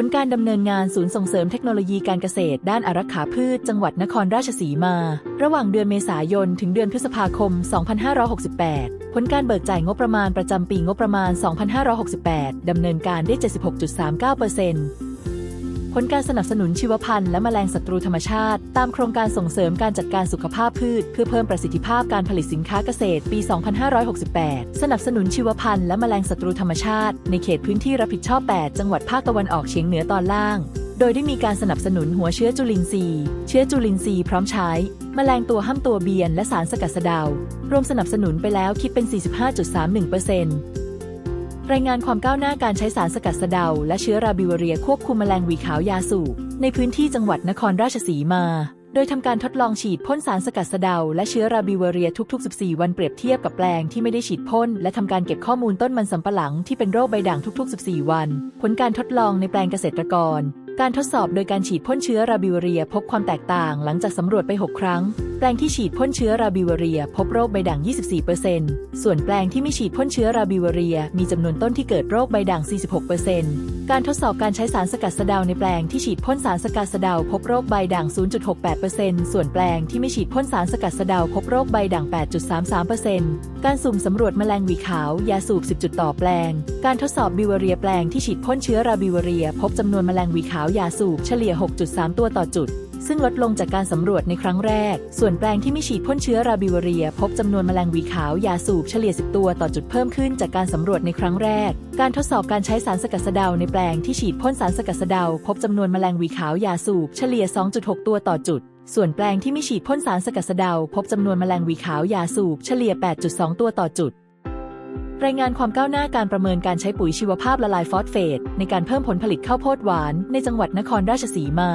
ผลการดำเนินงานศูนย์ส่งเสริมเทคโนโลยีการเกษตร ด้านอารักขาพืช จังหวัดนครราชสีมา ระหว่างเดือนเมษายน ถึงเดือนพฤษภาคม 2568 ผลการเบิกจ่ายงบประมาณประจำปีงบประมาณ 2568 ดำเนินการได้ 76.39% ผลการสนับสนุนชีวพันธุ์และแมลงศัตรูธรรมชาติ ตามโครงการส่งเสริมการจัดการสุขภาพพืช เพื่อเพิ่มประสิทธิภาพการผลิตสินค้าเกษตร ปี 2568 สนับสนุนชีวพันธุ์และแมลงศัตรูธรรมชาติ ในเขตพื้นที่รับผิดชอบ 8 จังหวัดภาคตะวันออกเฉียงเหนือตอนล่าง โดยได้มีการสนับสนุนหัวเชื้อจุลินทรีย์ เชื้อจุลินทรีย์พร้อมใช้ แมลงตัวห้ามตัวเบียน และสารสกัดสะเดารวมสนับสนุนไปแล้วคิดเป็น 45.31% รายงานความก้าวหน้าการใช้สารสกัดสะเดา และเชื้อราบิวเรียควบคุมแมลงวีขาวยาสูบในพื้นที่จังหวัดนครราชสีมา โดยทำการทดลองฉีดพ่นสารสกัดสะเดา และเชื้อราบิวเรียทุก ๆ 14 วันเปรียบเทียบกับแปลงที่ไม่ได้ฉีดพ่นและทำการเก็บข้อมูลต้นมันสำปะหลังที่เป็นโรคใบด่างทุก ๆ 14 วัน ผลการทดลองในแปลงเกษตรกร การทดสอบโดยการฉีดพ่นเชื้อราบิวเรียพบความแตกต่างหลังจากสำรวจไป 6 ครั้ง แปลงที่ฉีดพ่นเชื้อราบิวเรีย พบโรคใบด่าง 24%ส่วนแปลงที่ไม่ฉีดพ่นเชื้อราบิวเรีย มีจำนวนต้นที่เกิดโรคใบด่าง 46%การทดสอบการใช้สารสกัดสะเดาในแปลงที่ฉีดพ่นสารสกัดสะเดาพบโรคใบด่าง 0.68%ส่วนแปลงที่ไม่ฉีดพ่นสารสกัดสะเดาพบโรคใบด่าง 8.33%การสุ่มสำรวจแมลงหวีขาว ยาสูบ 10 จุดต่อแปลง การทดสอบบิวเรียแปลงที่ฉีดพ่นเชื้อราบิวเรีย พบจำนวนแมลงหวีขาวยาสูบเฉลี่ย 6.3 ตัวต่อจุด ซึ่งลดลงจากการสำรวจในครั้งแรก ส่วนแปลงที่ไม่ฉีดพ่นเชื้อราบิวเรีย พบจำนวนแมลงวีขาวยาสูบเฉลี่ย 10 ตัวต่อจุดเพิ่มขึ้นจากการสำรวจในครั้งแรก การทดสอบการใช้สารสกัดสะเดาในแปลงที่ฉีดพ่นสารสกัดสะเดา พบจำนวนแมลงวีขาวยาสูบเฉลี่ย 2.6 ตัวต่อจุดส่วนแปลงที่ไม่ฉีดพ่นสารสกัดสะเดา พบจำนวนแมลงวีขาวยาสูบเฉลี่ย 8.2 ตัวต่อจุด รายงานความก้าวหน้าการประเมินการใช้ปุ๋ยชีวภาพละลายฟอสเฟตในการเพิ่มผลผลิตข้าวโพดหวานในจังหวัดนครราชสีมา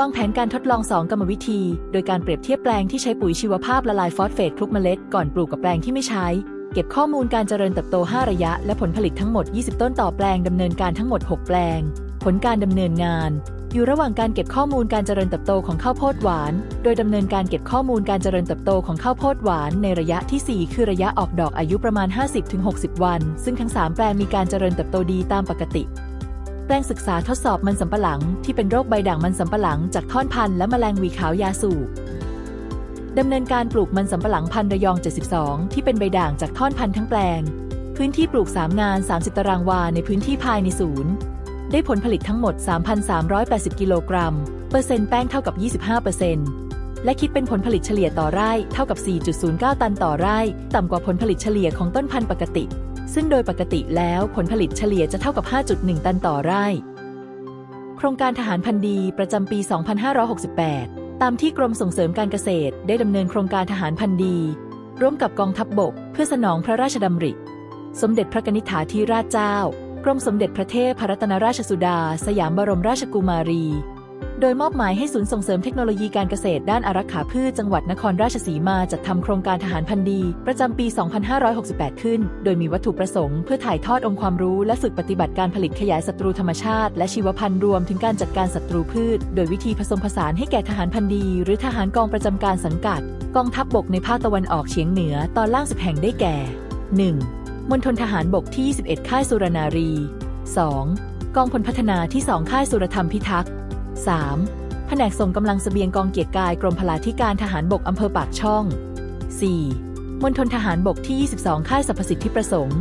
วางแผนการทดลอง 2 กรรมวิธี โดยการเปรียบเทียบแปลงที่ใช้ปุ๋ยชีวภาพละลายฟอสเฟตคลุกเมล็ดก่อนปลูกกับแปลงที่ไม่ใช้ เก็บข้อมูลการเจริญเติบโต 5 ระยะ และผลผลิตทั้งหมด 20 ต้นต่อแปลงดำเนินการทั้งหมด 6 แปลง ผลการดำเนินงาน อยู่ระหว่างการเก็บข้อมูลการเจริญเติบโตของข้าวโพดหวาน โดยดำเนินการเก็บข้อมูลการเจริญเติบโตของข้าวโพดหวานในระยะที่ 4 คือระยะออกดอกอายุประมาณ 50-60 วัน ซึ่งทั้ง 3 แปลงมีการเจริญเติบโตดีตามปกติ แปลงศึกษาทดสอบมันสำปะหลัง ที่เป็นโรคใบด่างมันสำปะหลังจากท่อนพันธุ์และแมลงวีขาวยาสูบดำเนินการปลูกมันสำปะหลังพันธุ์ระยอง 72 ที่เป็นใบด่างจากท่อนพันธุ์ทั้งแปลง พื้นที่ปลูก 3 งาน 30 ตารางวาในพื้นที่ภายในศูนย์ ได้ผลผลิตทั้งหมด 3,380 กิโลกรัม เปอร์เซ็นต์แป้งเท่ากับ 25%และคิดเป็นผลผลิตเฉลี่ยต่อไร่เท่ากับ 4.09 ตันต่อไร่ ต่ำกว่าผลผลิตเฉลี่ยของต้นพันธุ์ปกติ ซึ่งโดยปกติแล้วผลผลิตเฉลี่ยจะเท่ากับ 5.1 ตันต่อไร่ โครงการทหารพันธุ์ดีประจำปี 2568 ตามที่กรมส่งเสริมการเกษตร ได้ดำเนินโครงการทหารพันธุ์ดี ร่วมกับกองทัพบบก เพื่อสนองพระราชดำริ สมเด็จพระกนิษฐาธิราชเจ้า กรมสมเด็จพระเทพพรัตนราชสุดา สยามบรมราชกุมารี โดยมอบหมายให้ศูนย์ส่งเสริมเทคโนโลยีการเกษตรด้านอารักขาพืชจังหวัดนครราชสีมาจัดทำโครงการทหารพันธุ์ดี ประจำปี 2568 ขึ้น โดยมีวัตถุประสงค์เพื่อถ่ายทอดองค์ความรู้และฝึกปฏิบัติการผลิตขยายศัตรูธรรมชาติ และชีวพันธุ์รวมถึงการจัดการศัตรูพืช โดยวิธีผสมผสานให้แก่ทหารพันธุ์ดี หรือทหารกองประจำการสังกัด กองทัพบบกในภาคตะวันออกเฉียงเหนือตอนล่างสิบแห่งได้แก่ 1. มณฑลทหารบกที่ 21 ค่ายสุรนารี 2. กองพลพัฒนาที่ 2 ค่ายสุรธรรมพิทักษ์ 3. แผนกส่งกำลังเสบียงกองเกียรติกายกรมพลาธิการทหารบกอำเภอปากช่อง 4. มณฑลทหารบกที่ 22 ค่ายสรรพสิทธิประสงค์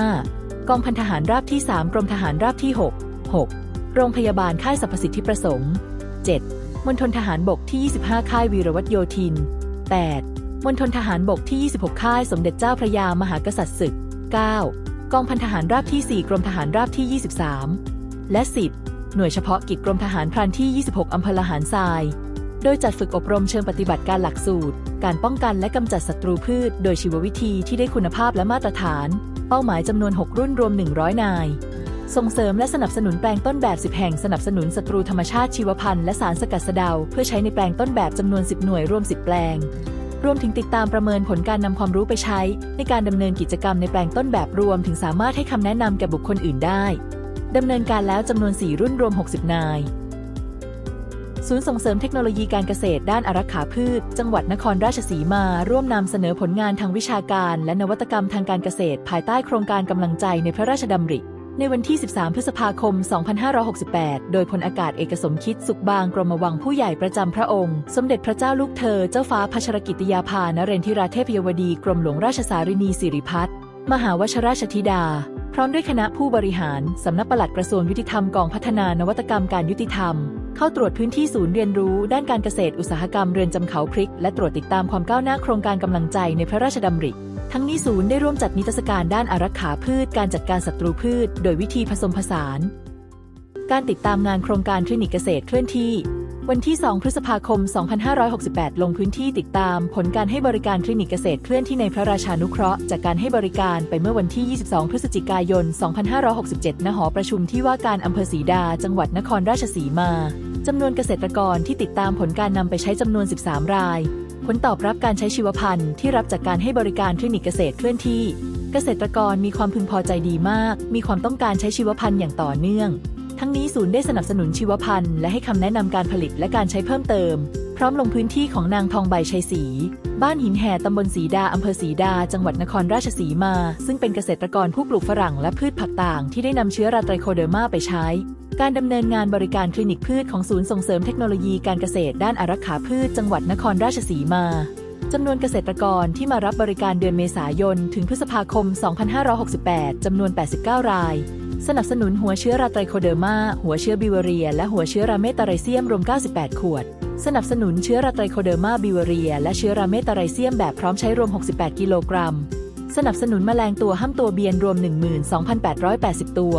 5. กองพันทหารราบที่ 3 กรมทหารราบที่ 6 6. โรงพยาบาลค่ายสรรพสิทธิประสงค์ 7. มณฑลทหารบกที่ 25 ค่ายวีรวัตโยธิน 8. มณฑลทหารบกที่ 26 ค่ายสมเด็จเจ้าพระยามหากษัตริย์ศึก 9. กองพันทหารราบที่ 4 กรมทหารราบที่ 23 และ 10 หน่วยเฉพาะกิจกรมทหารพรานที่ 26 อำเภอละหารทราย โดยจัดฝึกอบรมเชิงปฏิบัติการหลักสูตร การป้องกันและกำจัดศัตรูพืช โดยชีววิธีที่ได้คุณภาพและมาตรฐาน เป้าหมายจำนวน 6 รุ่นรวม 100 นาย ส่งเสริมและสนับสนุนแปลงต้นแบบ 10 แห่งสนับสนุนศัตรูธรรมชาติชีวพันธุ์และสารสกัดสะเดา เพื่อใช้ในแปลงต้นแบบจำนวน 10 หน่วยรวม 10 แปลงรวมถึงติดตามประเมินผลการนำความรู้ไปใช้ ในการดำเนินกิจกรรมในแปลงต้นแบบรวมถึงสามารถให้คำแนะนำแก่บุคคลอื่นได้ ดำเนินการแล้วจำนวน 4 รุ่นรวม 60 นาย ศูนย์ส่งเสริมเทคโนโลยีการเกษตรด้านอารักขาพืช จังหวัดนครราชสีมา ร่วมนำเสนอผลงานทางวิชาการ และนวัตกรรมทางการเกษตร ภายใต้โครงการกำลังใจในพระราชดำริในวันที่ 13 พฤษภาคม 2568 โดยพลอากาศเอกสมคิดสุขบางกรมวังผู้ใหญ่ประจำพระองค์ สมเด็จพระเจ้าลูกเธอ เจ้าฟ้าพัชรกิติยาภานเรนทิราเทพยวดี กรมหลวงราชสารินีสิริพัฒน์มหาวชราชธิดา ร้อมด้วยคณะผู้บริหารสำนักปลัดกระทรวงยุติธรรมกองพัฒนานวัตกรรมการยุติธรรม เข้าตรวจพื้นที่ศูนย์เรียนรู้ ด้านการเกษตรอุตสาหกรรมเรือนจำเขาพริก และตรวจติดตามความก้าวหน้าโครงการกำลังใจในพระราชดำริทั้งนี้ศูนย์ได้ร่วมจัดนิทรรศการด้านอารักขาพืช การจัดการศัตรูพืช โดยวิธีผสมผสาน การติดตามงานโครงการคลินิกเกษตรเคลื่อนที่ วันที่ 2 พฤษภาคม 2568 ลงพื้นที่ติดตาม ผลการให้บริการคลินิกเกษตรเคลื่อนที่ในพระราชานุเคราะห์จากการให้บริการไปเมื่อวันที่ 22 พฤศจิกายน 2567 ณ หอประชุมที่ว่าการอำเภอศรีดา จังหวัดนครราชสีมา จำนวนเกษตรกรที่ติดตามผลการนำไปใช้จำนวน 13 ราย ผลตอบรับการใช้ชีวพันธุ์ที่รับจากการให้บริการคลินิกเกษตรเคลื่อนที่ เกษตรกรมีความพึงพอใจดีมาก มีความต้องการใช้ชีวพันธุ์อย่างต่อเนื่อง ทั้งนี้ศูนย์ได้สนับสนุนชีวพันธุ์และให้คำแนะนำการผลิตและการใช้เพิ่มเติม พร้อมลงพื้นที่ของนางทองใบชัยศรีบ้านหินแห่ตำบลสีดาอำเภอสีดา จังหวัดนครราชสีมา ซึ่งเป็นเกษตรกรผู้ปลูกฝรั่งและพืชผักต่างที่ได้นำเชื้อราไตรโคเดอร์มาไปใช้ การดำเนินงานบริการคลินิกพืชของศูนย์ส่งเสริมเทคโนโลยีการเกษตรด้านอารักขาพืช จังหวัดนครราชสีมาจำนวนเกษตรกรที่มารับบริการเดือนเมษายน ถึงพฤษภาคม 2568 จำนวน 89 ราย สนับสนุนหัวเชื้อราไตรโคเดอร์มา หัวเชื้อบิวเรีย และหัวเชื้อราเมตาไรเซียมรวม 98 ขวด สนับสนุนเชื้อราไตรโคเดอร์มาบิวเรีย และเชื้อราเมตาไรเซียมแบบพร้อมใช้รวม 68 กิโลกรัม สนับสนุนแมลงตัวห้ามตัวเบียนรวม 12,880 ตัว